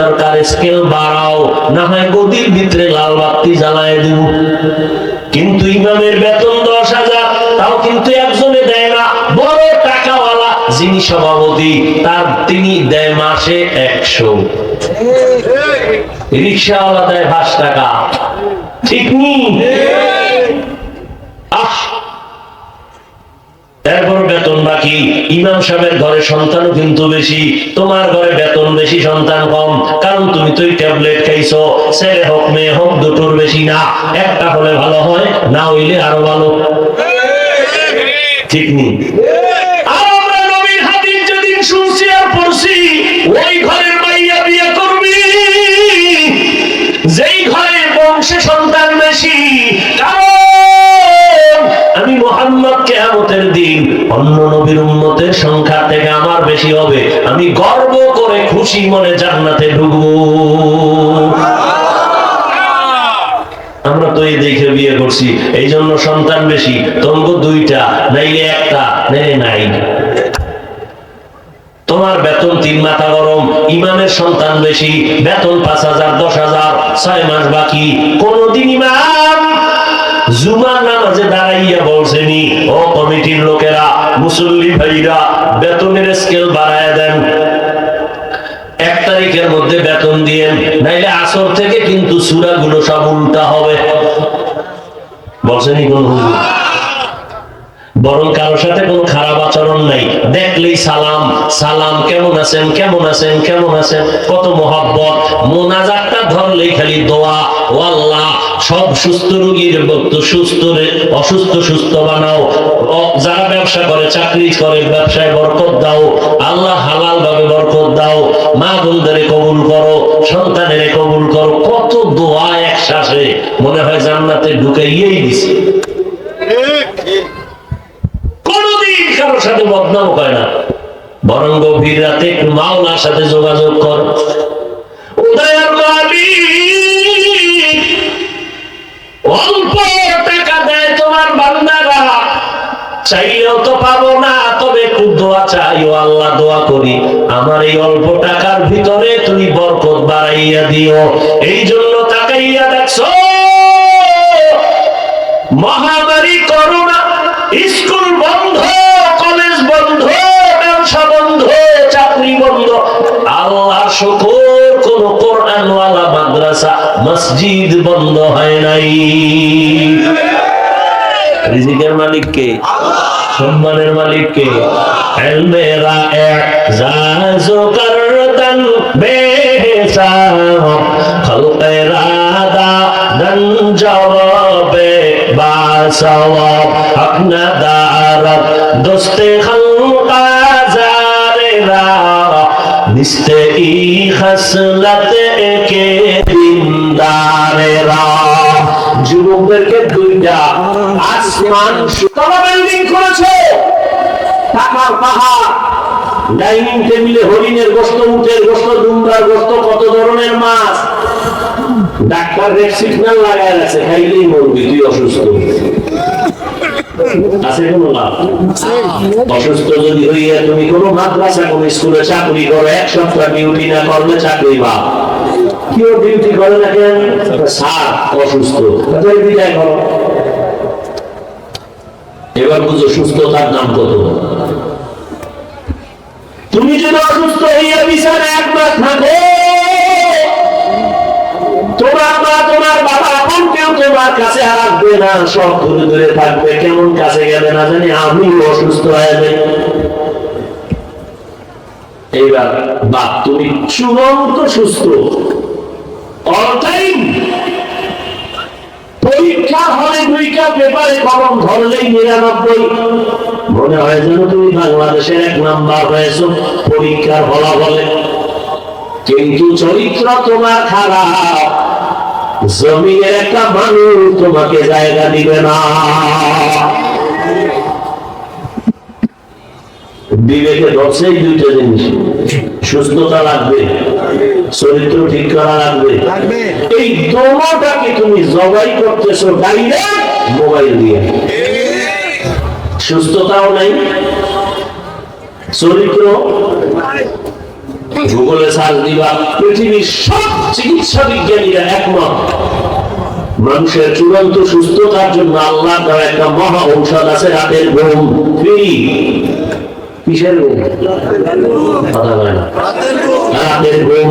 সরকার scale বাড়াও না হয় গদির ভিতরে লাল বাতি জ্বালায় দিব। কিন্তু ইমামের বেতন দশ হাজার তাও কিন্তু একজনে দেয় না। বড় টাকাওয়ালা যিনি সভাপতি তার তিনি দেয় মাসে একশো। রিক্সাওয়ালা দেয় পাঁচ টাকা। ঠিক নি? বাকি ইমাম সাহেবের ঘরে সন্তান কিন্তু বেশি, তোমার ঘরে বেতন বেশি, সন্তান কম। কারণ তুমি তো ট্যাবলেট খাইছো, ছেলে হোক, মেয়ে হোক, দুটোর বেশি না। একটা হলে ভালো হয়, না হইলে আরও ভালো। ঠিক নেই অন্য নবীর উম্মতের সংখ্যা থেকে আমার বেশি হবে। আমি গর্ব করে খুশি মনে জান্নাতে ঢুকবো। আমরা তো এই দেখে বিয়ে করছি এই জন্য সন্তান বেশি। তোমাকে দুইটা, নাইলে একটা, নাইলে নাই। তোমার বেতন তিন মাথা গরম, ইমামের সন্তান বেশি, বেতন পাঁচ হাজার, দশ হাজার, ছয় মাস বাকি। কোনদিন ইমাম জুমার নামাজে দাঁড়াইয়া বলছেনি ও কমিটির লোকেরা, মুসল্লি ভাইরা, বেতনের স্কেল বাড়ায় দেন। এক তারিখের মধ্যে বেতন দিয়েন নাইলে আসর থেকে কিন্তু সুরাগুলো সব উল্টা হবে। বলছেনি কোন বরং কারোর সাথে কোনো খারাপ আচরণ নাই। দেখলেই সালাম সালাম, কেমন আছেন কেমন আছেন কেমন আছেন, কত মোহাব্বত। মোনাজাতটা ধরলেই খালি দোয়া ও আল্লাহ সব সুস্থ রোগীর সুস্থ অসুস্থ, সুস্থ বানাও। যারা ব্যবসা করে, চাকরি করে, ব্যবসায় বরকত দাও। আল্লাহ হালাল ভাবে বরকত দাও। মা বোনদের কবুল করো সন্তানের কবুল করো। কত দোয়া একসাথে মনে হয় জান্নাতে ঢুকাইয়েই দিছে। কোনদিন কারোর সাথে বদনাম করে না। বরং গভীর রাতে মাওলার সাথে যোগাযোগ কর। উদয়ের মালিক অল্প টাকা দেয় তোমার বান্দারা। চাইলেও তো পাবো না, তবে একটু দোয়া চাই, ও আল্লাহ দোয়া করি। আমার এই অল্প টাকার ভিতরে তুমি বরকত বাড়াইয়া দিও। এই জন্য তাকাইয়া দেখছ, মহামারী, করোনা, স্কুল বন্ধ, কলেজ বন্ধ, ব্যবসা বন্ধ, চাকরি বন্ধ। আল্লাহ শুকর কোন মাদ্রাসা মসজিদ বন্ধ হয় নাই। রিজিকের মালিক কে সম্মানের মালিক কে আপনা দোস্তে খলকা জারেরা নিস্তে ই খসলত কে দিনদারেরা যুবকদেরকে দুইটা আসমান তোমরা বিল্ডিং করেছ। টাকার পাহাড়। ডাইনিং টেবিলে হরিণের গোস্ত, উটের গোস্ত ডুমরার গোস্ত, কত ধরনের মাছ। ডাক্তার রেড সিগন্যাল লাগায় আছে খাইলেই মরবি, তুই অসুস্থ। আছে কোনো অসুস্থ হইয়া তুমি কোনো মাদ্রাসা স্কুলে চাকরি করো, এক সপ্তাহ ডিউটি না করলে চাকরি বা কেউ ডিউটি করে না কেন? স্যার, অসুস্থ। এবার বুঝো সুস্থতার নাম কত? তুমি যদি অসুস্থ হইয়া বিছানে এক মাস থাকো তোমার কাছে আসবে না, সব থাকবে, কেমন কাছে গেলে না জানি, আমি অসুস্থ হয়ে যাই। এইবার বা তুমি চূড়ান্ত সুস্থ। পরীক্ষা হলে দুইটা পেপারে কলম ধরলেই নিরানব্বই। মনে হয় যেন তুমি বাংলাদেশের এক নাম্বার হয়েছো, পরীক্ষার ফলাফলে। কিন্তু চরিত্র তোমার খারাপ। জমিনের একটা মানুষ তোমাকে জায়গা দিবে না। বিবেকে ধরছে এই দুইটা জিনিস। সুস্থতা লাগবে চরিত্র ঠিক করা লাগবে। এই দোনোটাকে তুমি জবাই করতেছো ডাইরেক্ট মোবাইল দিয়ে? সুস্থতাও নাই চরিত্র গুগলে সার্চ দিবা, পৃথিবীর সব চিকিৎসা বিজ্ঞানীরা একমত। মানুষের চূড়ান্ত সুস্থতার জন্য আল্লাহ দেওয়া একটা মহা ঔষধ আছে, রাতের ঘুম। ফ্রি কিসের ঘুম? রাতের ঘুম।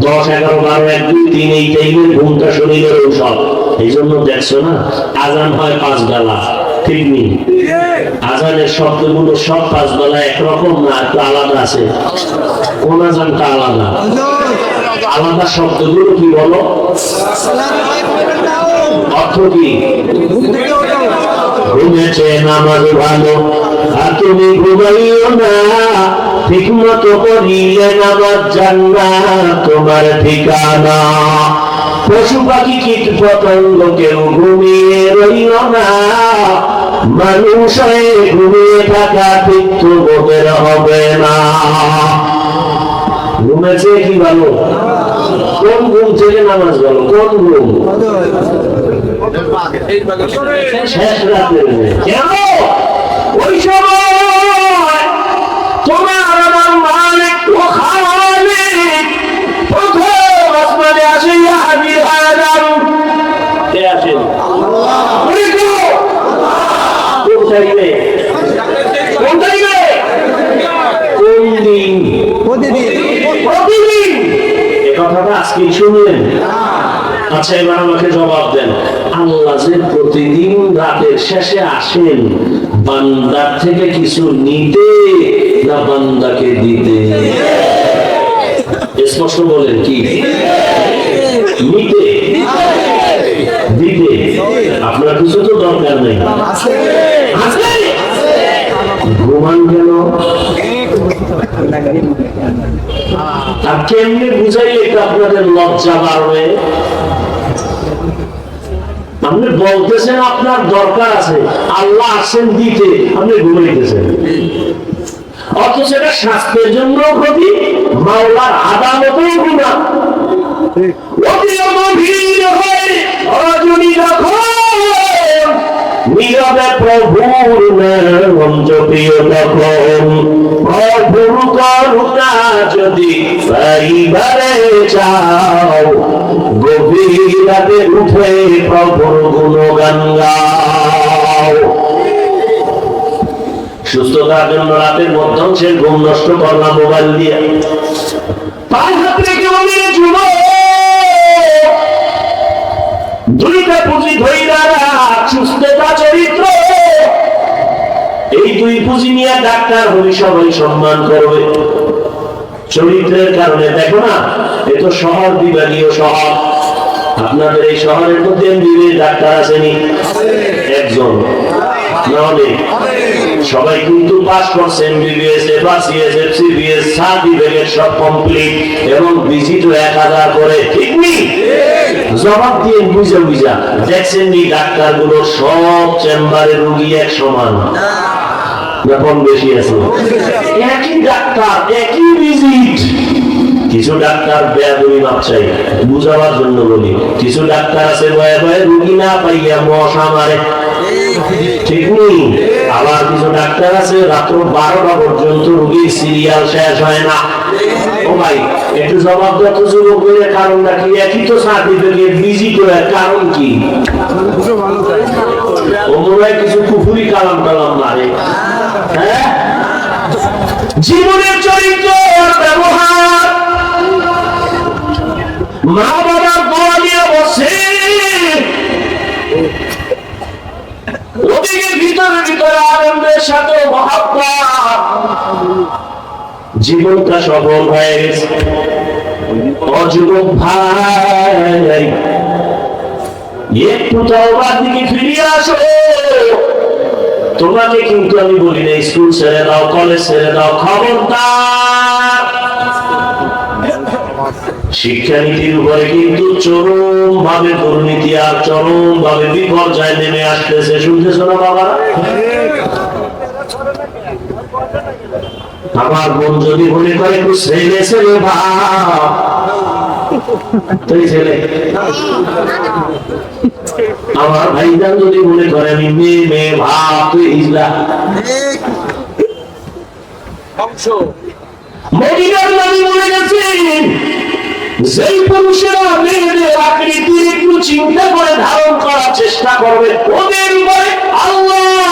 দশ, এগারো, বারো, এক, দুই, তিন, এই টাইমের ঘুমটা শরীরের ঔষধ। এই জন্য দেখছ না, আজান হয় পাঁচ বেলা আজানের শব্দগুলো সব পাঁচ বেলা একরকম না, একটু আলাদা আছে? কোন আজানটা আলাদা? আলাদা শব্দগুলো কি বলো? অর্থ কি? ঘুমেছে নামাজ ভালো। আর তুমি ঘুমাইও না ঠিক মতো করিলে তোমার ঠিকানা। পশু পাখি কীট পতঙ্গ কেউ ঘুমিয়ে রইল না। মানুষ হয়ে ঘুমিয়ে থাকা মৃত্যু বোধের হবে না। ঘুমেছে কি ভালো কোন ঘুম থেকে নামাজ ভালো কোন ঘুম? শেষ রাতে কেন? ওই সময় তোমার আসমানে আসে হাবিব কে আসেন? কোন চাইবে কোন চাইবে কোন দিন প্রতিদিন। এ কথাটা আজকে শুনলেন। আচ্ছা এবার আমাকে জবাব দেন। আল্লাহ যে প্রতিদিন রাতের শেষে আসেন বান্দার থেকে কিছু নিতে না বান্দাকে দিতে? স্পষ্ট বলেন কি? দিতে। আপনার কিছু তো দরকার নেই। ঘুমান কেন? আর কেমনি বুঝাইলে একটু আপনাদের লজ্জা বাড়বে? আপনি বলতেছেন আপনার দরকার আছে। আল্লাহ আসেন দিতে, আপনি ঘুমাইতেছেন। অথচ এটা স্বাস্থ্যের জন্য ক্ষতি মাওলার আদালতেও গুণা অতি গভীর হয়ে রজনী যখন নীরবে প্রভুর নাম জপিও তখন প্রভুর করুণা যদি পাইবারে চাও গভীর উঠে প্রভুর গুণগান গাও সুস্থতার জন্য রাতের মধ্যংশের ঘুম নষ্ট করলাম মোবাইল দিয়ে। এই দুই সম্মান চরিত্রের কারণে দেখো না শহর বিভাগীয় শহর। আপনাদের এই শহরের মধ্যে ডাক্তার আসেনি। একজন সবাই কিন্তু পাস করছে এমবিবিএস সার্টিফিকেট সব কমপ্লিট এবং এক হাজার করে। ঠিক নেই জবাব দিয়ে বুঝে বুঝা দেখছেন নি ডাক্তারগুলো সব চেম্বারে রুগী এক সমান। না কম বেশি আছে। একই ডাক্তার, একই ভিজিট কিছু ডাক্তার বেয়াদবি মাপ চাই বুঝাবার জন্য বলি, কিছু ডাক্তার আছে বয়ে বয়ে রুগী না পাইয়া মশা মারে। আবার কিছু ডাক্তার আছে, রাত্র বারোটা পর্যন্ত রুগীর সিরিয়াল শেষ হয় না। ও ভাই, একটু জবাব দাও তো যুবকের কারণটা কি? একই তো সার্টিফিকেট বিজি করে, কারণ কি? ও কিছু কুফুরি কালাম কালাম মারে। হ্যাঁ? জীবনের চরিত্র ব্যবহার। মা সাথে জীবনটা সফল হয়ে গেছে। অযুবক ভাই, একটু তওবার দিকে ফিরিয়ে আসো। তোমাকে কিন্তু আমি বলি না স্কুল ছেড়ে দাও, কলেজ ছেড়ে দাও, খবরদার। শিক্ষানীতির উপরে কিন্তু চরম ভাবে দুর্নীতি আর চরম ভাবে বিপর্যয় নেমে আসতেছে। শুনতেছ না বাবা আমার বোন যদি মনে করে একটু ছেলে ছেলে ভাব তুই ছেলে। আমার ভাইজান যদি মনে করে আমি মেয়ে মেয়ে ভাব তুই ইজলা মদিনার নবী বলে গেছেন যেই পুরুষেরা মেয়েদের আকৃতি একটু চিন্তা করে ধারণ করার চেষ্টা করবে ওদের উপরে আল্লাহর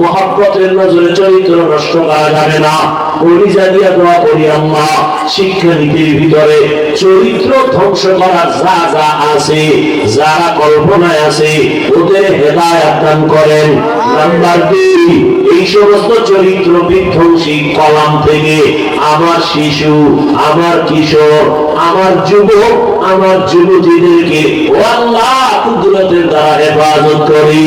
মহাব্বতের নজরে চরিত্র নষ্ট করা যাবে না। দিয়া করি আল্লাহ শিক্ষানীতির ভিতরে চরিত্র ধ্বংস করার যা যা আছে, যারা কল্পনায় আছে, ওদের হেদায়াত দান করেন। নাম্বার দুই, এই সমস্ত চরিত্র বিধ্বংসী কলাম থেকে আমার শিশু, আমার কিশোর, আমার যুবক, আমার যুবতীদেরকে কুদরতের দ্বারা হেফাজত করি।